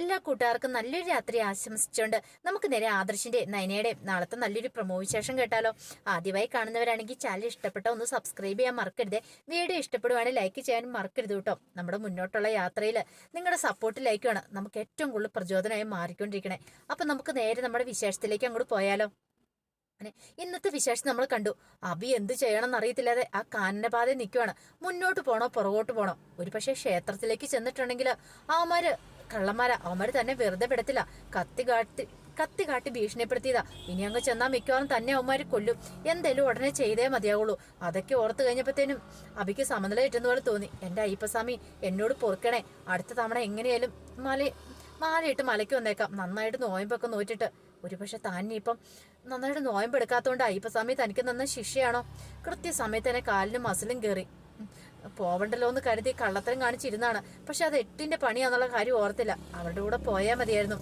എല്ലാ കൂട്ടുകാർക്കും നല്ലൊരു രാത്രി ആശംസിച്ചുകൊണ്ട് നമുക്ക് നേരെ ആദർശിന്റെ നയനയുടെ നാളത്തെ നല്ലൊരു പ്രമോ വിശേഷം കേട്ടാലോ. ആദ്യമായി കാണുന്നവരാണെങ്കിൽ ചാനൽ ഇഷ്ടപ്പെട്ട ഒന്ന് സബ്സ്ക്രൈബ് ചെയ്യാൻ മറക്കരുത്. വീഡിയോ ഇഷ്ടപ്പെടുവാണെങ്കിൽ ലൈക്ക് ചെയ്യാനും മറക്കരുത് കേട്ടോ. നമ്മുടെ മുന്നോട്ടുള്ള യാത്രയിൽ നിങ്ങളുടെ സപ്പോർട്ട് ലൈക്കാണ് നമുക്ക് ഏറ്റവും കൂടുതൽ പ്രചോദനമായി മാറിക്കൊണ്ടിരിക്കണേ. അപ്പൊ നമുക്ക് നേരെ നമ്മുടെ വിശേഷത്തിലേക്ക് അങ്ങോട്ട് പോയാലോ. ഇന്നത്തെ വിശേഷം നമ്മൾ കണ്ടു. അബി എന്ത് ചെയ്യണമെന്ന് അറിയത്തില്ലാതെ ആ കാനനപാതയിൽ നിൽക്കുവാണ്. മുന്നോട്ട് പോണോ പുറകോട്ട് പോണോ? ഒരു പക്ഷേ ക്ഷേത്രത്തിലേക്ക് ചെന്നിട്ടുണ്ടെങ്കിൽ അവന്മാര് കള്ളന്മാരാ. അവന്മാര് തന്നെ വെറുതെ വിടത്തില്ല കത്തി കാട്ടി കത്തി കാട്ടി ഭീഷണിപ്പെടുത്തിയതാ. ഇനി അങ്ങ് ചെന്നാ മിക്കവാറും തന്നെ അവന്മാര് കൊല്ലും. എന്തേലും ഉടനെ ചെയ്തേ മതിയാവുള്ളൂ. അതൊക്കെ ഓർത്ത് കഴിഞ്ഞപ്പോഴത്തേനും അബിക്ക് സമനില കിട്ടുന്ന പോലെ തോന്നി. എന്റെ അയ്യപ്പസ്വാമി എന്നോട് പൊറുക്കണേ. അടുത്ത തവണ എങ്ങനെയാലും മല മാലയിട്ട് മലയ്ക്ക് വന്നേക്കാം. നന്നായിട്ട് നോയമ്പൊക്കെ നോറ്റിട്ട്. ഒരുപക്ഷെ താൻ ഇപ്പം നന്നായിട്ട് നോയമ്പെടുക്കാത്തതുകൊണ്ട് അയ്യപ്പസ്വാമി തനിക്ക് നന്ന ശിക്ഷയാണോ? കൃത്യസമയത്ത് തന്നെ കാലിനും മസിലും കയറി. പോവണ്ടല്ലോ എന്ന് കരുതി കള്ളത്തരം കാണിച്ചിരുന്നാണ് പക്ഷെ അത് എട്ടിന്റെ പണിയാന്നുള്ള കാര്യം ഓർത്തില്ല. അവരുടെ കൂടെ പോയാൽ മതിയായിരുന്നു.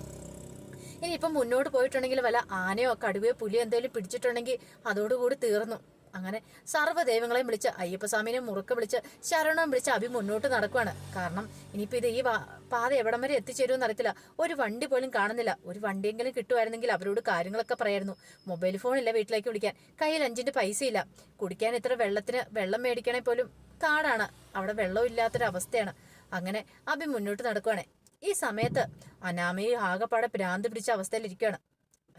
ഇനി ഇപ്പം മുന്നോട്ട് പോയിട്ടുണ്ടെങ്കിൽ വല്ല ആനയോ കടുവയോ പുലിയോ എന്തെങ്കിലും പിടിച്ചിട്ടുണ്ടെങ്കിൽ അതോടുകൂടി തീർന്നു. അങ്ങനെ സർവദൈവങ്ങളെയും വിളിച്ച് അയ്യപ്പസ്വാമിനെ മുറുക്ക വിളിച്ച് ശരണം വിളിച്ച് അഭി മുന്നോട്ട് നടക്കുവാണ്. കാരണം ഇനിയിപ്പോ ഇത് ഈ പാത എവിടം വരെ എത്തിച്ചേരുമെന്ന് അറിയത്തില്ല ഒരു വണ്ടി പോലും കാണുന്നില്ല. ഒരു വണ്ടിയെങ്കിലും കിട്ടുമായിരുന്നെങ്കിൽ അവരോട് കാര്യങ്ങളൊക്കെ പറയായിരുന്നു. മൊബൈൽ ഫോണില്ല വീട്ടിലേക്ക് വിളിക്കാൻ. കയ്യിൽ അഞ്ചിന്റെ പൈസയില്ല. കുടിക്കാൻ ഇത്ര വെള്ളത്തിന് വെള്ളം മേടിക്കണേ പോലും കാടാണ് അവിടെ വെള്ളം ഇല്ലാത്തൊരവസ്ഥയാണ്. അങ്ങനെ അഭി മുന്നോട്ട് നടക്കുവാണ്. ഈ സമയത്ത് അനാമയെ ആകെപ്പാടെ ഭ്രാന്ത് പിടിച്ച അവസ്ഥയിലിരിക്കുകയാണ്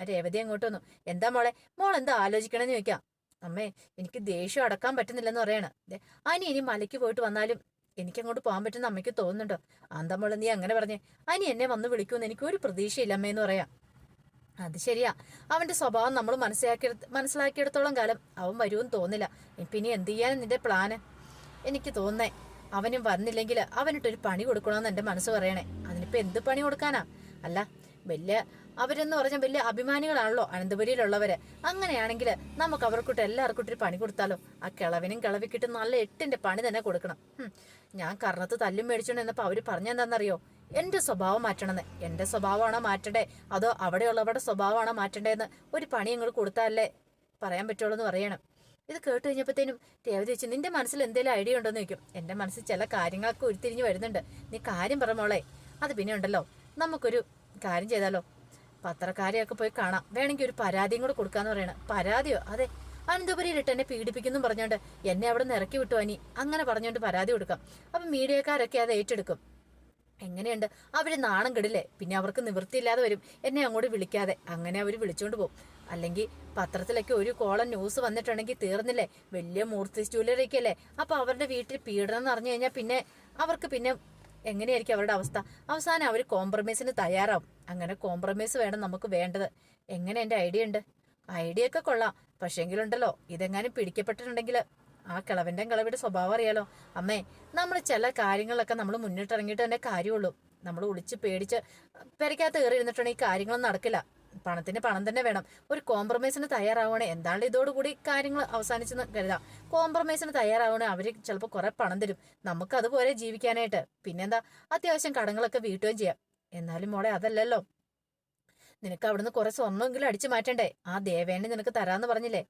രേവതി അങ്ങോട്ട് വന്നു. എന്താ മോളെ? മോൾ എന്താ ആലോചിക്കണമെന്ന് ചോദിക്കാം. അമ്മേ എനിക്ക് ദേഷ്യം അടക്കാൻ പറ്റുന്നില്ലെന്ന് പറയാണ്. അനി ഇനി മലയ്ക്ക് പോയിട്ട് വന്നാലും എനിക്ക് അങ്ങോട്ട് പോകാൻ പറ്റുന്ന അമ്മയ്ക്ക് തോന്നുന്നുണ്ടോ. അന്താ മോളെ നീ അങ്ങനെ പറഞ്ഞേ? അനി എന്നെ വന്ന് വിളിക്കുമെന്ന് എനിക്ക് ഒരു പ്രതീക്ഷയില്ല അമ്മയെന്ന് പറയാം. അത് ശരിയാ. അവന്റെ സ്വഭാവം നമ്മൾ മനസ്സിലാക്കി മനസ്സിലാക്കിയെടുത്തോളം കാലം അവൻ വരുമെന്ന് തോന്നില്ല. പിന്നെ എന്ത് ചെയ്യാനും നിന്റെ പ്ലാന് എനിക്ക് തോന്നേ അവനും വന്നില്ലെങ്കിൽ അവനിട്ടൊരു പണി കൊടുക്കണമെന്ന് എന്റെ മനസ്സ് പറയണേ. അതിനിപ്പോ എന്ത് പണി കൊടുക്കാനാ? അല്ല വലിയ അവരെന്ന് പറഞ്ഞ വലിയ അഭിമാനികളാണല്ലോ അനന്തപുരിയിലുള്ളവര്. അങ്ങനെയാണെങ്കിൽ നമുക്ക് അവർക്കിട്ട് എല്ലാവർക്കും ഒരു പണി കൊടുത്താലോ? ആ കിളവിനും കിളവിക്കിട്ട് നല്ല എട്ടിന്റെ പണി തന്നെ കൊടുക്കണം. ഞാൻ കർണത്ത് തല്ലും മേടിച്ചോണ്ട് എന്നപ്പോ അവർ പറഞ്ഞെന്താണെന്നറിയോ എന്റെ സ്വഭാവം മാറ്റണമെന്ന് എന്റെ സ്വഭാവമാണോ മാറ്റണ്ടേ? അതോ അവിടെയുള്ളവരുടെ സ്വഭാവമാണോ മാറ്റണ്ടേന്ന് ഒരു പണി ഇങ്ങോട്ട് കൊടുത്താലേ പറയാൻ പറ്റുള്ളൂ എന്ന് പറയണം. ഇത് കേട്ട് കഴിഞ്ഞപ്പോഴത്തേനും രേവതി വെച്ച് നിന്റെ മനസ്സിൽ എന്തെങ്കിലും ഐഡിയ ഉണ്ടോ എന്ന് ചോദിക്കും. എന്റെ മനസ്സിൽ ചില കാര്യങ്ങളൊക്കെ ഉരുത്തിരിഞ്ഞ് വരുന്നുണ്ട്. നീ കാര്യം പറമോളെ അത് പിന്നെ ഉണ്ടല്ലോ നമുക്കൊരു കാര്യം ചെയ്താലോ? പത്രക്കാരെയൊക്കെ പോയി കാണാം. വേണമെങ്കിൽ ഒരു പരാതിയും കൂടെ കൊടുക്കാന്ന് പറയണം. പരാതിയോ? അതെ. അനന്തപുരിയിലിട്ട് എന്നെ പീഡിപ്പിക്കുന്നു പറഞ്ഞോണ്ട് എന്നെ അവിടെ നിന്ന് ഇറക്കി വിട്ടു അനി. അങ്ങനെ പറഞ്ഞോണ്ട് പരാതി കൊടുക്കാം. അപ്പൊ മീഡിയക്കാരൊക്കെ അത് ഏറ്റെടുക്കും. എങ്ങനെയുണ്ട്? അവർ നാണം കെടില്ലേ? പിന്നെ അവർക്ക് നിവൃത്തിയില്ലാതെ വരും. എന്നെ അങ്ങോട്ട് വിളിക്കാതെ. അങ്ങനെ അവർ വിളിച്ചുകൊണ്ട് പോകും അല്ലെങ്കിൽ പത്രത്തിലൊക്കെ ഒരു കോളം ന്യൂസ് വന്നിട്ടുണ്ടെങ്കിൽ തീർന്നില്ലേ? വലിയ മൂർത്തി ജ്വല്ലറിയൊക്കെ അല്ലേ അപ്പൊ അവരുടെ വീട്ടിൽ പീഡനം എന്ന് പറഞ്ഞു കഴിഞ്ഞാൽ പിന്നെ അവർക്ക് പിന്നെ എങ്ങനെയായിരിക്കും അവരുടെ അവസ്ഥ? അവസാനം അവർ കോംപ്രമൈസിന് തയ്യാറാവും. അങ്ങനെ കോംപ്രമൈസ് വേണം നമുക്ക് വേണ്ടത്. എങ്ങനെ എന്റെ ഐഡിയ ഉണ്ട്? ഐഡിയ ഒക്കെ കൊള്ളാം. പക്ഷേങ്കിലുണ്ടല്ലോ ഇതെങ്ങാനും പിടിക്കപ്പെട്ടിട്ടുണ്ടെങ്കിൽ ആ കിളവന്റെ കിളവിയുടെ സ്വഭാവം അറിയാലോ. അമ്മേ നമ്മൾ ചില കാര്യങ്ങളിലൊക്കെ നമ്മൾ മുന്നിട്ടിറങ്ങിയിട്ട് തന്നെ കാര്യമുള്ളൂ. നമ്മൾ ഒളിച്ച് പേടിച്ച് പെരയ്ക്കകത്ത് കയറി ഇരുന്നിട്ടുണ്ടെങ്കിൽ കാര്യങ്ങളൊന്നും നടക്കില്ല. പണത്തിന് പണം തന്നെ വേണം. ഒരു കോംപ്രമൈസിന് തയ്യാറാവണേ. എന്താണ് ഇതോടുകൂടി കാര്യങ്ങൾ അവസാനിച്ചെന്ന് കരുതാം. കോംപ്രമൈസിന് തയ്യാറാവണേ. അവർ ചിലപ്പോൾ കുറെ പണം തരും. നമുക്ക് അതുപോലെ ജീവിക്കാനായിട്ട്. പിന്നെന്താ? അത്യാവശ്യം കടങ്ങളൊക്കെ വീട്ടുകയും ചെയ്യാം. എന്നാലും മോളെ അതല്ലല്ലോ. നിനക്ക് അവിടുന്ന് കുറെ സ്വർണമെങ്കിലും അടിച്ചു മാറ്റണ്ടേ? ആ ദേവേനെ നിനക്ക് തരാന്ന് പറഞ്ഞില്ലേ?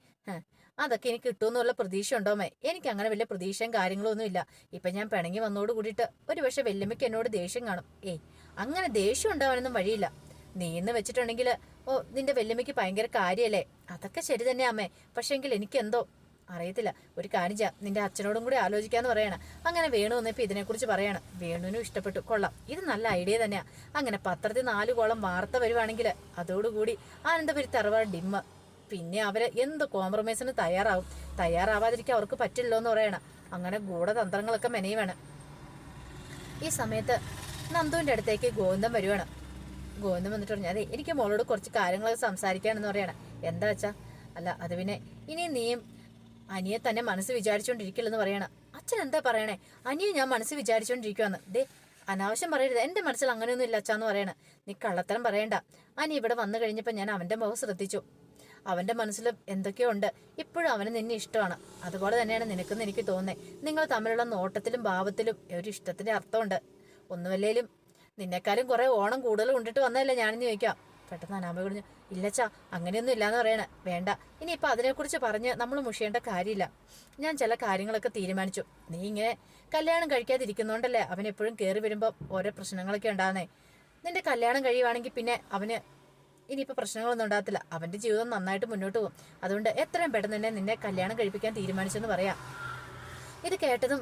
അതൊക്കെ എനിക്ക് കിട്ടുമെന്നുള്ള പ്രതീക്ഷ ഉണ്ടോമേ എനിക്ക് അങ്ങനെ വലിയ പ്രതീക്ഷയും കാര്യങ്ങളും ഒന്നും ഇല്ല. ഇപ്പൊ ഞാൻ പിണങ്ങി വന്നോട് കൂടിയിട്ട് ഒരു പക്ഷെ വെല്ലുമ്മയ്ക്ക് എന്നോട് ദേഷ്യം കാണും. ഏയ് അങ്ങനെ ദേഷ്യം ഉണ്ടാവാനൊന്നും വഴിയില്ല. നീ എന്ന് വെച്ചിട്ടുണ്ടെങ്കിൽ ഓ നിന്റെ വെല്ലുമ്മയ്ക്ക് ഭയങ്കര കാര്യല്ലേ? അതൊക്കെ ശരി തന്നെ അമ്മേ. എനിക്ക് എന്തോ അറിയത്തില്ല. ഒരു കാര്യം ചെയ്യാം. നിന്റെ അച്ഛനോടും കൂടി ആലോചിക്കാന്ന് പറയണം. അങ്ങനെ വേണു വന്നപ്പോ ഇതിനെക്കുറിച്ച് പറയണം. വേണുവിനും ഇഷ്ടപ്പെട്ടു. കൊള്ളാം. ഇത് നല്ല ഐഡിയ തന്നെയാ. അങ്ങനെ പത്രത്തിൽ നാലു കോളം വാർത്ത വരുവാണെങ്കിൽ അതോടുകൂടി ആനന്ദപുരി തറവാട് ഡിമ്മ. പിന്നെ അവർ എന്ത് കോംപ്രമൈസിന് തയ്യാറാവും? തയ്യാറാവാതിരിക്കാൻ അവർക്ക് പറ്റില്ലോ എന്ന് പറയണം. അങ്ങനെ ഗൂഢതന്ത്രങ്ങളൊക്കെ മെനയുവാണ് ഈ സമയത്ത് നന്ദുവിന്റെ അടുത്തേക്ക് ഗോവിന്ദം വരുവാണ്. ഗോവിന്ദം വന്നിട്ട് പറഞ്ഞു അതെ എനിക്ക് മോളോട് കുറച്ച് കാര്യങ്ങളൊക്കെ സംസാരിക്കാണെന്ന് പറയണം. എന്താ വെച്ചാ അല്ല അത് പിന്നെ ഇനി നീയും അനിയെ തന്നെ മനസ്സ് വിചാരിച്ചുകൊണ്ടിരിക്കില്ലെന്ന് പറയണം. അച്ഛൻ എന്താ പറയണേ? അനിയെ ഞാൻ മനസ്സ് വിചാരിച്ചുകൊണ്ടിരിക്കുവാന്ന് ദേ അനാവശ്യം പറയരുത്. എന്റെ മനസ്സിൽ അങ്ങനെയൊന്നും ഇല്ല അച്ഛാന്ന് പറയണേ. നീ കള്ളത്തരം പറയണ്ട. അനി ഇവിടെ വന്നു കഴിഞ്ഞപ്പോൾ ഞാൻ അവന്റെ മുഖം ശ്രദ്ധിച്ചു. അവന്റെ മനസ്സിൽ എന്തൊക്കെയോ ഉണ്ട്. ഇപ്പോഴും അവന് നിന്നെ ഇഷ്ടമാണ്. അതുപോലെ തന്നെയാണ് നിനക്കെന്ന് എനിക്ക് തോന്നുന്നത് നിങ്ങൾ തമ്മിലുള്ള നോട്ടത്തിലും ഭാവത്തിലും ഒരു ഇഷ്ടത്തിന്റെ അർത്ഥമുണ്ട്. ഒന്നുമല്ലേലും നിന്നെക്കാളും കുറെ ഓണം കൂടുതൽ കൊണ്ടിട്ട് വന്നതല്ലേ ഞാനെന്ന് ചോദിക്കാം. പെട്ടെന്ന് അനാമ പറഞ്ഞു ഇല്ലച്ചാ അങ്ങനെയൊന്നും ഇല്ലാന്ന് പറയണേ. വേണ്ട. ഇനിയിപ്പൊ അതിനെക്കുറിച്ച് പറഞ്ഞ് നമ്മൾ മുഷിയേണ്ട കാര്യമില്ല. ഞാൻ ചില കാര്യങ്ങളൊക്കെ തീരുമാനിച്ചു. നീ ഇങ്ങനെ കല്യാണം കഴിക്കാതിരിക്കുന്നോണ്ടല്ലേ അവൻ എപ്പോഴും കയറി വരുമ്പോൾ ഓരോ പ്രശ്നങ്ങളൊക്കെ ഉണ്ടാകുന്നേ നിന്റെ കല്യാണം കഴിയുവാണെങ്കിൽ പിന്നെ അവന് ഇനിയിപ്പോൾ പ്രശ്നങ്ങളൊന്നും ഉണ്ടാകത്തില്ല. അവന്റെ ജീവിതം നന്നായിട്ട് മുന്നോട്ട് പോകും. അതുകൊണ്ട് എത്രയും പെട്ടെന്ന് തന്നെ നിന്നെ കല്യാണം കഴിപ്പിക്കാൻ തീരുമാനിച്ചെന്ന് പറയാം. ഇത് കേട്ടതും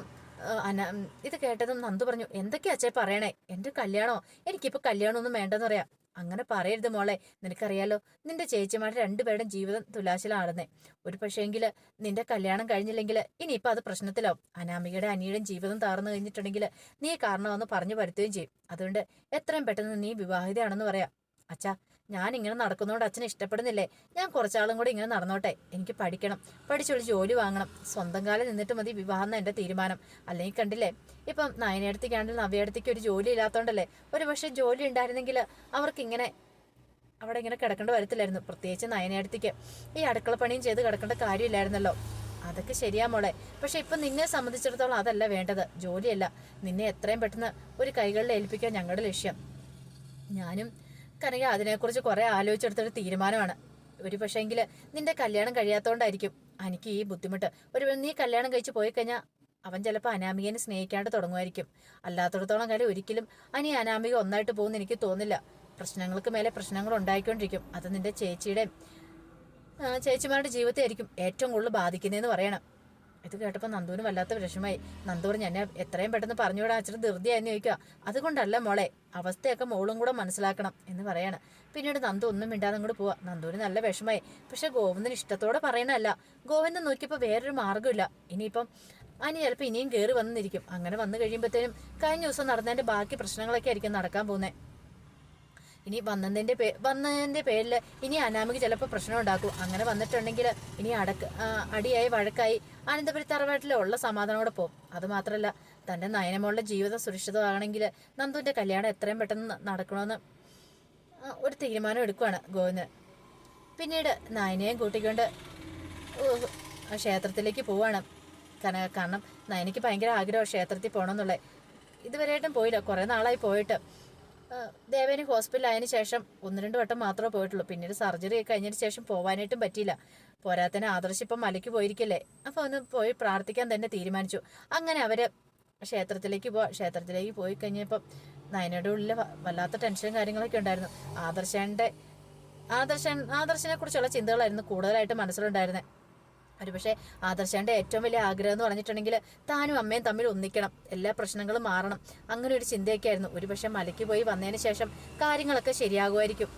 അന ഇത് കേട്ടതും നന്ദു പറഞ്ഞു എന്തൊക്കെയാ അച്ഛേ പറയണേ? എന്റെ കല്യാണോ? എനിക്കിപ്പോ കല്യാണമൊന്നും വേണ്ടെന്ന് പറയാം. അങ്ങനെ പറയരുത് മോളെ. നിനക്കറിയാലോ നിന്റെ ചേച്ചിമാരുടെ രണ്ടുപേരുടെ ജീവിതം തുലാശിലാണെന്നേ. ഒരു പക്ഷേങ്കിൽ നിന്റെ കല്യാണം കഴിഞ്ഞില്ലെങ്കിൽ ഇനിയിപ്പോ അത് പ്രശ്നത്തിലാവും. അനാമികയുടെ അനിയുടെയും ജീവിതം താർന്നു കഴിഞ്ഞിട്ടുണ്ടെങ്കിൽ നീ കാരണമെന്ന് പറഞ്ഞു വരുത്തുകയും ചെയ്യും. അതുകൊണ്ട് എത്രയും പെട്ടെന്ന് നീ വിവാഹിതയാണെന്ന് പറയാം. അച്ഛാ ഞാൻ ഇങ്ങനെ നടക്കുന്നതുകൊണ്ട് അച്ഛനെ ഇഷ്ടപ്പെടുന്നില്ലേ? ഞാൻ കുറച്ചാളും കൂടി ഇങ്ങനെ നടന്നോട്ടെ. എനിക്ക് പഠിക്കണം. പഠിച്ചൊരു ജോലി വാങ്ങണം. സ്വന്തം കാലം നിന്നിട്ട് മതി വിവാഹം എന്റെ തീരുമാനം. അല്ലെങ്കിൽ കണ്ടില്ലേ? ഇപ്പം നയനടുത്തേക്കാണെങ്കിൽ നവ്യടുത്തേക്ക് ഒരു ജോലി ഇല്ലാത്തതുകൊണ്ടല്ലേ ഒരു പക്ഷെ ജോലി ഉണ്ടായിരുന്നെങ്കിൽ അവർക്ക് ഇങ്ങനെ അവിടെ ഇങ്ങനെ കിടക്കേണ്ട വരത്തില്ലായിരുന്നു. പ്രത്യേകിച്ച് നയനടുത്തേക്ക്. ഈ അടുക്കള പണിയും ചെയ്ത് കിടക്കേണ്ട കാര്യമില്ലായിരുന്നല്ലോ. അതൊക്കെ ശരിയാ മോളെ. പക്ഷെ ഇപ്പൊ നിന്നെ സംബന്ധിച്ചിടത്തോളം അതല്ല വേണ്ടത്. ജോലിയല്ല. നിന്നെ എത്രയും പെട്ടെന്ന് ഒരു കൈകളിൽ ഏൽപ്പിക്കാൻ ഞങ്ങളുടെ ലക്ഷ്യം. ഞാനും കനക അതിനെക്കുറിച്ച് കുറെ ആലോചിച്ചെടുത്തൊരു തീരുമാനമാണ്. ഒരു പക്ഷേങ്കിൽ നിന്റെ കല്യാണം കഴിയാത്തോണ്ടായിരിക്കും എനിക്ക് ഈ ബുദ്ധിമുട്ട്. ഒരു നീ കല്യാണം കഴിച്ച് പോയി കഴിഞ്ഞാൽ അവൻ ചിലപ്പോൾ അനാമികനെ സ്നേഹിക്കാണ്ട് തുടങ്ങുമായിരിക്കും. അല്ലാത്തടത്തോളം കാലം ഒരിക്കലും അനി അനാമിക ഒന്നായിട്ട് പോകുന്ന എനിക്ക് തോന്നില്ല. പ്രശ്നങ്ങൾക്ക് മേലെ പ്രശ്നങ്ങൾ ഉണ്ടായിക്കൊണ്ടിരിക്കും. അത് നിന്റെ ചേച്ചിയുടെയും ചേച്ചിമാരുടെ ജീവിതത്തെ ആയിരിക്കും ഏറ്റവും കൂടുതൽ ബാധിക്കുന്നതെന്ന് പറയണം. ഇത് കേട്ടപ്പോൾ നന്ദുവിന് വല്ലാത്ത വിഷമമായി. നന്ദു പറഞ്ഞു എന്നെ എത്രയും പെട്ടെന്ന് പറഞ്ഞുവിടാൻ അച്ഛൻ ധൃതിയായിരുന്നു ചോദിക്കുക അതുകൊണ്ടല്ല മോളെ അവസ്ഥയൊക്കെ മോളും കൂടെ മനസ്സിലാക്കണം എന്ന് പറയാണ്. പിന്നീട് നന്ദു ഒന്നും മിണ്ടാതെ അങ്ങോട്ട് പോവാ. നന്ദുവിന് നല്ല വിഷമമായി. പക്ഷെ ഗോവിന്ദന് ഇഷ്ടത്തോടെ പറയണല്ല ഗോവിന്ദൻ നോക്കിയപ്പോൾ വേറൊരു മാർഗമില്ല ഇനിയിപ്പം അനി ചിലപ്പോൾ ഇനിയും കയറി വന്നിരിക്കും. അങ്ങനെ വന്നു കഴിയുമ്പോഴത്തേനും കഴിഞ്ഞ ദിവസം നടന്നതിന്റെ ബാക്കി പ്രശ്നങ്ങളൊക്കെ ആയിരിക്കും നടക്കാൻ പോകുന്നത് ഇനി വന്നതിന്റെ പേ വന്നതിന്റെ പേരിൽ ഇനി അനാമിക്ക് ചിലപ്പോൾ പ്രശ്നം ഉണ്ടാക്കും അങ്ങനെ വന്നിട്ടുണ്ടെങ്കിൽ ഇനി അടക്ക് അടിയായി വഴക്കായി അനന്തപുരി തറവാട്ടിലെ ഉള്ള സമാധാനോടെ പോകും അത് മാത്രമല്ല തന്റെ നയനമോളുടെ ജീവിതം സുരക്ഷിതമാകണമെങ്കിൽ നന്ദുവിന്റെ കല്യാണം എത്രയും പെട്ടെന്ന് നടക്കണമെന്ന് ഒരു തീരുമാനം എടുക്കുവാണ് ഗോവിന്ദൻ പിന്നീട് നയനയും കൂട്ടിക്കൊണ്ട് ക്ഷേത്രത്തിലേക്ക് പോവാണ്. കാരണം കാരണം നയനയ്ക്ക് ഭയങ്കര ആഗ്രഹം ക്ഷേത്രത്തിൽ പോകണമെന്നുള്ളത്. ഇതുവരെയായിട്ടും പോയില്ല. കുറേ നാളായി പോയിട്ട്. ദേവേനി ഹോസ്പിറ്റലായതിനു ശേഷം ഒന്ന് രണ്ട് വട്ടം മാത്രമേ പോയിട്ടുള്ളൂ. പിന്നീട് സർജറി ഒക്കെ കഴിഞ്ഞതിന് ശേഷം പോവാനായിട്ടും പറ്റിയില്ല. പോരാത്തന്നെ ആദർശ് ഇപ്പം മലയ്ക്ക് പോയിരിക്കല്ലേ. അപ്പോൾ ഒന്ന് പോയി പ്രാർത്ഥിക്കാൻ തന്നെ തീരുമാനിച്ചു. അങ്ങനെ അവർ ക്ഷേത്രത്തിലേക്ക് പോ ക്ഷേത്രത്തിലേക്ക് പോയി കഴിഞ്ഞപ്പം നയനയുടെ ഉള്ളിൽ വല്ലാത്ത ടെൻഷനും കാര്യങ്ങളൊക്കെ ഉണ്ടായിരുന്നു. ആദർശന്റെ ആദർശൻ ആദർശനെ കുറിച്ചുള്ള ചിന്തകളായിരുന്നു കൂടുതലായിട്ട് മനസ്സിലുണ്ടായിരുന്നത് ഒരുപക്ഷെ ആദർശാന്റെ ഏറ്റവും വലിയ ആഗ്രഹം എന്ന് പറഞ്ഞിട്ടുണ്ടെങ്കിൽ താനും അമ്മയും തമ്മിൽ ഒന്നിക്കണം. എല്ലാ പ്രശ്നങ്ങളും മാറണം. അങ്ങനെ ഒരു ചിന്തയൊക്കെ ആയിരുന്നു ഒരുപക്ഷെ മലയ്ക്ക് പോയി വന്നതിന് ശേഷം കാര്യങ്ങളൊക്കെ ശരിയാകുമായിരിക്കും.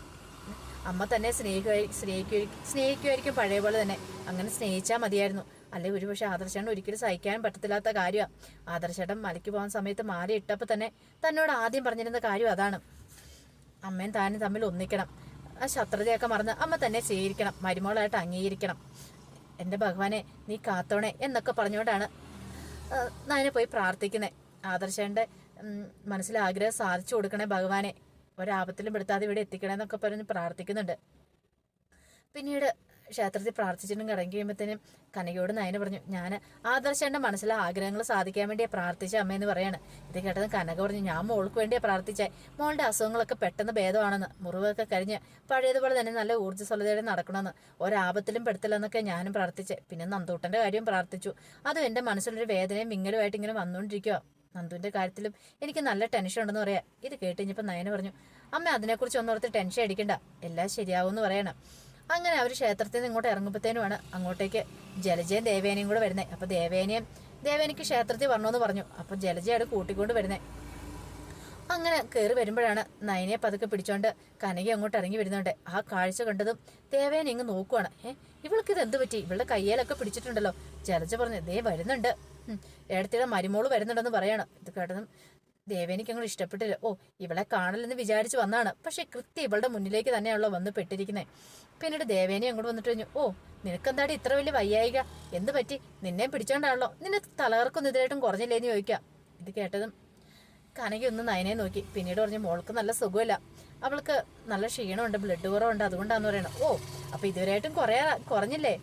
അമ്മ തന്നെ സ്നേഹിക്കുമായി സ്നേഹിക്കുമായിരിക്കും സ്നേഹിക്കുമായിരിക്കും പഴയ പോലെ തന്നെ. അങ്ങനെ സ്നേഹിച്ചാൽ മതിയായിരുന്നു. അല്ലെ ഒരുപക്ഷെ ആദർശേട്ടൻ ഒരിക്കലും സഹിക്കാൻ പറ്റത്തില്ലാത്ത കാര്യമാണ് ആദർശേട്ടൻ മലയ്ക്ക് പോകാൻ സമയത്ത് മാല ഇട്ടപ്പോൾ തന്നെ തന്നോട് ആദ്യം പറഞ്ഞിരുന്ന കാര്യം അതാണ്. അമ്മയും താനും തമ്മിൽ ഒന്നിക്കണം. ആ ശത്രുതയൊക്കെ മറന്ന് അമ്മ തന്നെ സ്വീകരിക്കണം. മരുമോളായിട്ട് അംഗീകരിക്കണം. എന്റെ ഭഗവാനെ നീ കാത്തോണേ എന്നൊക്കെ പറഞ്ഞുകൊണ്ടാണ് നയനെ പോയി പ്രാർത്ഥിക്കുന്നത് ആദർശന്റെ മനസ്സിൽ ആഗ്രഹം സാധിച്ചു കൊടുക്കണേ ഭഗവാനെ. ഒരാപത്തിലും പെടുത്താതെ ഇവിടെ എത്തിക്കണേ എന്നൊക്കെ പറഞ്ഞ് പ്രാർത്ഥിക്കുന്നുണ്ട്. പിന്നീട് ക്ഷേത്രത്തിൽ പ്രാർത്ഥിച്ചിട്ടും ഇറങ്ങി കഴിയുമ്പോഴത്തേനും കനകയോട് നയന പറഞ്ഞു ഞാൻ ആദർശന്റെ മനസ്സിലെ ആഗ്രഹങ്ങൾ സാധിക്കാൻ വേണ്ടിയാ പ്രാർത്ഥിച്ച അമ്മയെന്ന് പറയാണ്. ഇത് കേട്ടത് കനക പറഞ്ഞു ഞാൻ മോൾക്ക് വേണ്ടിയാ പ്രാർത്ഥിച്ചേ. മോളുടെ അസുഖങ്ങളൊക്കെ പെട്ടെന്ന് ഭേദമാണെന്ന്. മുറിവൊക്കെ കഴിഞ്ഞ് പഴയതുപോലെ തന്നെ നല്ല ഊർജസ്വലതയോടെ നടക്കണമെന്ന്. ഒരാപത്തിലും പെടുത്തില്ലെന്നൊക്കെ ഞാനും പ്രാർത്ഥിച്ചേ. പിന്നെ നന്ദൂട്ടന്റെ കാര്യം പ്രാർത്ഥിച്ചു. അതും എന്റെ മനസ്സിലൊരു വേദനയും വിങ്ങലുമായിട്ട് ഇങ്ങനെ വന്നുകൊണ്ടിരിക്കുക നന്ദുവിന്റെ കാര്യത്തിലും എനിക്ക് നല്ല ടെൻഷൻ ഉണ്ടെന്ന് പറയാം. ഇത് കേട്ട് കഴിഞ്ഞപ്പോൾ നയന പറഞ്ഞു അമ്മ അതിനെക്കുറിച്ച് ഒന്നോർത്ത് ടെൻഷൻ അടിക്കണ്ട. എല്ലാം ശരിയാവും എന്ന് പറയണം. അങ്ങനെ അവർ ക്ഷേത്രത്തിൽ നിന്ന് ഇങ്ങോട്ട് ഇറങ്ങുമ്പോഴത്തേനുമാണ് അങ്ങോട്ടേക്ക് ജലജയും ദേവേനയും കൂടെ വരുന്നത് അപ്പോൾ ദേവേനയും ദേവേനയ്ക്ക് ക്ഷേത്രത്തിൽ വരണമെന്ന് പറഞ്ഞു. അപ്പോൾ ജലജയാണ് കൂട്ടിക്കൊണ്ട് വരുന്നത് അങ്ങനെ കയറി വരുമ്പോഴാണ് നയനയെ പതുക്കെ പിടിച്ചോണ്ട് കനകി അങ്ങോട്ട് ഇറങ്ങി വരുന്നുണ്ട് ആ കാഴ്ച കണ്ടതും ദേവേന ഇങ്ങ് നോക്കുവാണ്. ഏ ഇവൾക്ക് ഇത് എന്ത് പറ്റി? ഇവളുടെ കയ്യേലൊക്കെ പിടിച്ചിട്ടുണ്ടല്ലോ. ജലജ പറഞ്ഞു ദേ വരുന്നുണ്ട്. ഏടത്തിയുടെ മരുമോൾ വരുന്നുണ്ടെന്ന് പറയണം. ഇത് കേട്ടതും ദേവേനിക്ക് അങ്ങോട്ട് ഇഷ്ടപ്പെട്ടില്ല. ഓ ഇവളെ കാണലെന്ന് വിചാരിച്ച് വന്നാണ്. പക്ഷെ കൃത്യം ഇവളുടെ മുന്നിലേക്ക് തന്നെയാണല്ലോ വന്ന് പെട്ടിരിക്കുന്നത് പിന്നീട് ദേവേനി അങ്ങോട്ട് വന്നിട്ട് പറഞ്ഞു ഓ നിനക്കെന്താടി ഇത്ര വലിയ വയ്യായിക? എന്ത് പറ്റി? നിന്നെ പിടിച്ചോണ്ടാണല്ലോ. നിന്നെ തലകർക്കൊന്നും ഇതിലായിട്ടും കുറഞ്ഞില്ലേന്ന് ചോദിക്കാം. ഇത് കേട്ടതും കനകി ഒന്ന് നയനെ നോക്കി. പിന്നീട് പറഞ്ഞു മോൾക്ക് നല്ല സുഖമില്ല. അവൾക്ക് നല്ല ക്ഷീണമുണ്ട് ബ്ലഡ് കുറവുണ്ട്. അതുകൊണ്ടാന്ന് പറയണം. ഓ അപ്പൊ ഇതുവരെയായിട്ടും കുറയാ കുറഞ്ഞില്ലേ?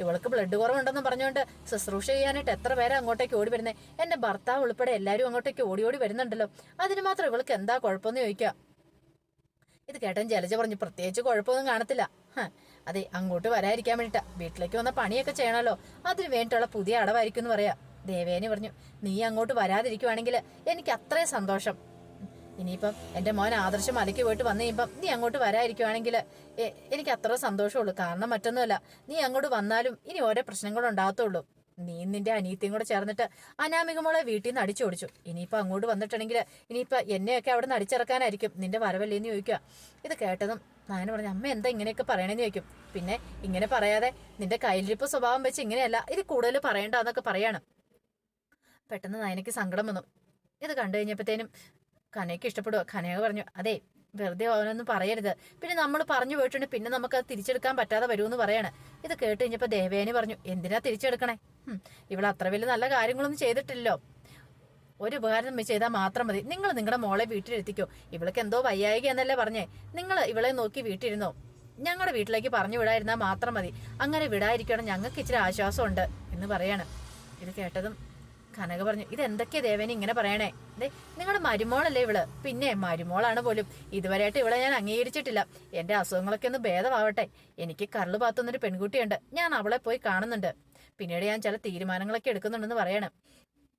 ഇവൾക്ക് ബ്ലഡ് കുറവുണ്ടെന്ന് പറഞ്ഞുകൊണ്ട് ശുശ്രൂഷ ചെയ്യാനായിട്ട് എത്ര പേരെ അങ്ങോട്ടേക്ക് ഓടി വരുന്നേ? എന്റെ ഭർത്താവ് ഉൾപ്പെടെ എല്ലാവരും അങ്ങോട്ടേക്ക് ഓടി ഓടി വരുന്നുണ്ടല്ലോ. അതിന് മാത്രം ഇവൾക്ക് എന്താ കുഴപ്പമെന്ന് ചോദിക്കുക. ഇത് കേട്ടൻ ജലജ പറഞ്ഞു പ്രത്യേകിച്ച് കുഴപ്പമൊന്നും കാണത്തില്ല. അതെ അങ്ങോട്ട് വരാതിരിക്കാൻ വേണ്ടിട്ടാ വീട്ടിലേക്ക് വന്ന പണിയൊക്കെ ചെയ്യണമല്ലോ. അതിന് വേണ്ടിയിട്ടുള്ള പുതിയ അടവായിരിക്കും എന്ന് പറയാ. ദേവേനി പറഞ്ഞു നീ അങ്ങോട്ട് വരാതിരിക്കുവാണെങ്കിൽ എനിക്ക് അത്രയും സന്തോഷം. ഇനിയിപ്പം എന്റെ മോൻ ആദർശം മലയ്ക്ക് പോയിട്ട് വന്നു കഴിയുമ്പം നീ അങ്ങോട്ട് വരാതിരിക്കുവാണെങ്കിൽ എനിക്ക് അത്ര സന്തോഷമുള്ളൂ. കാരണം മറ്റൊന്നുമല്ല നീ അങ്ങോട്ട് വന്നാലും ഇനി ഓരോ പ്രശ്നങ്ങളുണ്ടാകത്തുള്ളൂ നീ നിന്റെ അനിയത്തിയും കൂടെ ചേർന്നിട്ട് അനാമികമോളെ വീട്ടിൽ നിന്ന് അടിച്ചു ഓടിച്ചു. ഇനിയിപ്പോ അങ്ങോട്ട് വന്നിട്ടുണ്ടെങ്കിൽ ഇനിയിപ്പോ എന്നെയൊക്കെ അവിടെ നിന്ന് അടിച്ചിറക്കാനായിരിക്കും. നിന്റെ വരവല്ലേന്ന് ചോദിക്കുക. ഇത് കേട്ടതും നായന പറഞ്ഞു അമ്മ എന്താ ഇങ്ങനെയൊക്കെ പറയണേന്ന് ചോദിക്കും. പിന്നെ ഇങ്ങനെ പറയാതെ നിന്റെ കയ്യിലിരിപ്പ് സ്വഭാവം വെച്ച് ഇങ്ങനെയല്ല ഇത് കൂടുതൽ പറയണ്ടെന്നൊക്കെ പറയാണ്. പെട്ടെന്ന് നായനയ്ക്ക് സങ്കടം വന്നു. ഇത് കണ്ടു കഴിഞ്ഞപ്പോഴത്തേനും കനയ്ക്ക് ഇഷ്ടപ്പെടുക കനക പറഞ്ഞു അതെ വെറുതെ അവനൊന്നും പറയരുത്. പിന്നെ നമ്മൾ പറഞ്ഞു പോയിട്ടുണ്ട് പിന്നെ നമുക്ക് അത് തിരിച്ചെടുക്കാൻ പറ്റാതെ വരുമെന്ന് പറയാണ്. ഇത് കേട്ട് കഴിഞ്ഞപ്പോൾ ദേവേനി പറഞ്ഞു എന്തിനാ തിരിച്ചെടുക്കണേ? ഇവിടെ അത്ര വലിയ നല്ല കാര്യങ്ങളൊന്നും ചെയ്തിട്ടില്ലല്ലോ. ഒരു ഉപകാരം ചെയ്താൽ മാത്രം മതി. നിങ്ങൾ നിങ്ങളുടെ മോളെ വീട്ടിലെത്തിക്കോ ഇവൾക്ക് എന്തോ വയ്യായിക എന്നല്ലേ പറഞ്ഞേ. നിങ്ങൾ ഇവളെ നോക്കി വീട്ടിലിരുന്നോ? ഞങ്ങളുടെ വീട്ടിലേക്ക് പറഞ്ഞു വിടാതിരുന്നാൽ മാത്രം മതി. അങ്ങനെ വിടാതിരിക്കണം ഞങ്ങൾക്ക് ഇച്ചിരി ആശ്വാസമുണ്ട് എന്ന് പറയാണ്. ഇത് കേട്ടതും കനക പറഞ്ഞു ഇത് എന്തൊക്കെയാ ദേവേനി ഇങ്ങനെ പറയണേ? ദേ നിങ്ങളുടെ മരുമോളല്ലേ ഇവൾ? പിന്നെ മരുമോളാണ് പോലും. ഇതുവരെയായിട്ട് ഇവളെ ഞാൻ അംഗീകരിച്ചിട്ടില്ല. എന്റെ അസുഖങ്ങളൊക്കെ ഒന്ന് ഭേദമാവട്ടെ. എനിക്ക് കരൾ പാത്തുന്നൊരു പെൺകുട്ടിയുണ്ട്. ഞാൻ അവളെ പോയി കാണുന്നുണ്ട്. പിന്നീട് ഞാൻ ചില തീരുമാനങ്ങളൊക്കെ എടുക്കുന്നുണ്ടെന്ന് പറയണം.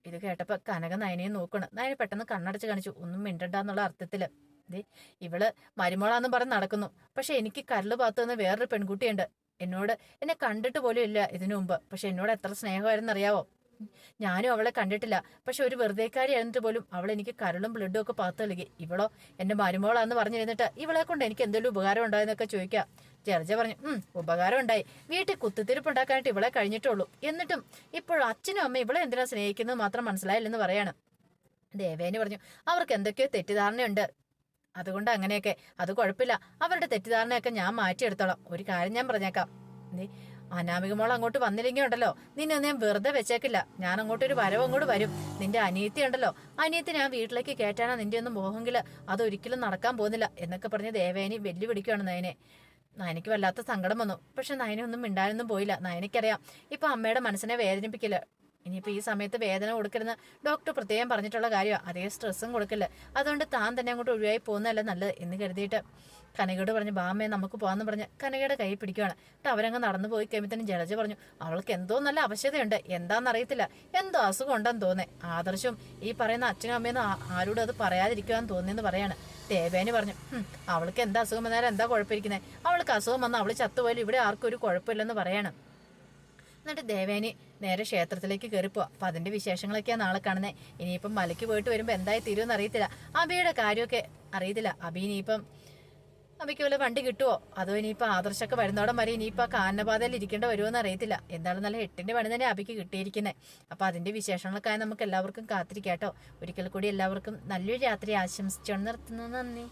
ഇത് കേട്ടപ്പോ കനക നയനയെ നോക്കണം നയനെ പെട്ടെന്ന് കണ്ണടച്ച് കാണിച്ചു. ഒന്നും മിണ്ടണ്ടെന്നുള്ള അർത്ഥത്തിൽ. ദേ ഇവൾ മരുമോളാന്ന് പറഞ്ഞ് നടക്കുന്നു. പക്ഷെ എനിക്ക് കരൾ പാത്തുന്ന വേറൊരു പെൺകുട്ടിയുണ്ട്. എന്നോട് എന്നെ കണ്ടിട്ട് പോലും ഇല്ല ഇതിനു മുമ്പ്. പക്ഷെ എന്നോട് എത്ര സ്നേഹമായിരുന്നു അറിയാവോ ഞാനും അവളെ കണ്ടിട്ടില്ല. പക്ഷെ ഒരു വെറുതെക്കാരി ആയിരുന്നിട്ട് പോലും അവൾ എനിക്ക് കരളും ബ്ലഡും ഒക്കെ പാത്ത് നൽകി ഇവളോ? എന്റെ മരുമോളാന്ന് പറഞ്ഞിരുന്നിട്ട് ഇവളെ കൊണ്ട് എനിക്ക് എന്തെങ്കിലും ഉപകാരം ഉണ്ടായെന്നൊക്കെ ചോദിക്കാം. ജർജ പറഞ്ഞു ഉം ഉപകാരം ഉണ്ടായി. വീട്ടിൽ കുത്തിത്തിരിപ്പ് ഉണ്ടാക്കാനായിട്ട് ഇവളെ കഴിഞ്ഞിട്ടുള്ളൂ. എന്നിട്ടും ഇപ്പോഴും അച്ഛനും അമ്മ ഇവളെ എന്തിനാ സ്നേഹിക്കുന്നത് മാത്രം മനസ്സിലായില്ലെന്ന് പറയാണ്. ദേവേനി പറഞ്ഞു അവർക്ക് എന്തൊക്കെയോ തെറ്റിദ്ധാരണയുണ്ട്. അതുകൊണ്ട് അങ്ങനെയൊക്കെ. അത് കുഴപ്പമില്ല. അവരുടെ തെറ്റിദ്ധാരണയൊക്കെ ഞാൻ മാറ്റിയെടുത്തോളാം. ഒരു കാര്യം ഞാൻ പറഞ്ഞേക്കാം. അനാമിക മോൾ അങ്ങോട്ട് വന്നില്ലെങ്കിൽ ഉണ്ടല്ലോ. നിന്നെ ഞാൻ വെറുതെ വെച്ചേക്കില്ല. ഞാൻ അങ്ങോട്ട് ഒരു വരവ് അങ്ങോട്ട് വരും. നിന്റെ അനിയത്തി ഉണ്ടല്ലോ. അനിയത്തി ഞാൻ വീട്ടിലേക്ക് കയറ്റാനാ നിന്റെ ഒന്നും മോഹമെങ്കിൽ അതൊരിക്കലും നടക്കാൻ പോകുന്നില്ല എന്നൊക്കെ പറഞ്ഞ് ദേവേനി വെല്ലുവിളിക്കുകയാണ് നയനെ. നയനയ്ക്ക് വല്ലാത്ത സങ്കടം വന്നു. പക്ഷെ നയനൊന്നും മിണ്ടാനൊന്നും പോയില്ല. നയനയ്ക്കറിയാം. ഇപ്പൊ അമ്മയുടെ മനസ്സിനെ വേദനിപ്പിക്കില്ല. ഇനിയിപ്പോ ഈ സമയത്ത് വേദന കൊടുക്കരുന്ന് ഡോക്ടർ പ്രത്യേകം പറഞ്ഞിട്ടുള്ള കാര്യമാണ് അതേ സ്ട്രെസ്സും കൊടുക്കില്ല. അതുകൊണ്ട് താൻ തന്നെ അങ്ങോട്ട് ഒഴിവായി പോകുന്നതല്ല നല്ലത് എന്ന് കരുതിയിട്ട് കനകയോട് പറഞ്ഞു ബാമ്മയെ നമുക്ക് പോകാമെന്ന് പറഞ്ഞ് കനകയുടെ കൈ പിടിക്കുകയാണ് എന്നിട്ട് അവരങ്ങ് നടന്നു പോയി കഴിയുമ്പോൾ ജലജ പറഞ്ഞു അവൾക്ക് എന്തോ നല്ല അവശതയുണ്ട് എന്താണെന്നറിയത്തില്ല എന്തോ അസുഖം ഉണ്ടെന്ന് തോന്നേ. ആദർശവും ഈ പറയുന്ന അച്ഛനും അമ്മയെന്ന് ആരോടും അത് പറയാതിരിക്കുവാൻ തോന്നിയെന്ന് പറയാണ്. ദേവേനി പറഞ്ഞു അവൾക്ക് എന്താ അസുഖം വന്നാലും എന്താ കുഴപ്പമിരിക്കുന്നത് അവൾക്ക് അസുഖം വന്നാൽ അവൾ ചത്തുപോയാലും ഇവിടെ ആർക്കും ഒരു കുഴപ്പമില്ലെന്ന് പറയാണ്. എന്നിട്ട് ദേവേനി നേരെ ക്ഷേത്രത്തിലേക്ക് കയറിപ്പോ അപ്പൊ അതിന്റെ വിശേഷങ്ങളൊക്കെയാണ് നാളെ കാണുന്നത് ഇനിയിപ്പം മലയ്ക്ക് പോയിട്ട് വരുമ്പോ എന്തായി തീരുമെന്ന് അറിയത്തില്ല. അബിയുടെ കാര്യമൊക്കെ അറിയത്തില്ല. അബി ഇനിയിപ്പം അബിക്ക് വല്ല വണ്ടി കിട്ടുമോ അതോ ഇനിയിപ്പൊ ആദർശമൊക്കെ വരുന്നോടം വരെ ഇനിയിപ്പോ കാനപാതയിൽ ഇരിക്കേണ്ട വരുമോ അറിയത്തില്ല. എന്താണ് നല്ല എട്ടിന്റെ പണി തന്നെ അബിക്ക് കിട്ടിയിരിക്കുന്നത് അപ്പൊ അതിന്റെ വിശേഷങ്ങളൊക്കെ നമുക്ക് എല്ലാവർക്കും കാത്തിരിക്കാട്ടോ ഒരിക്കൽ കൂടി എല്ലാവർക്കും നല്ലൊരു രാത്രി ആശംസിച്ചോണ്ട് നിർത്തുന്നു. നന്ദി.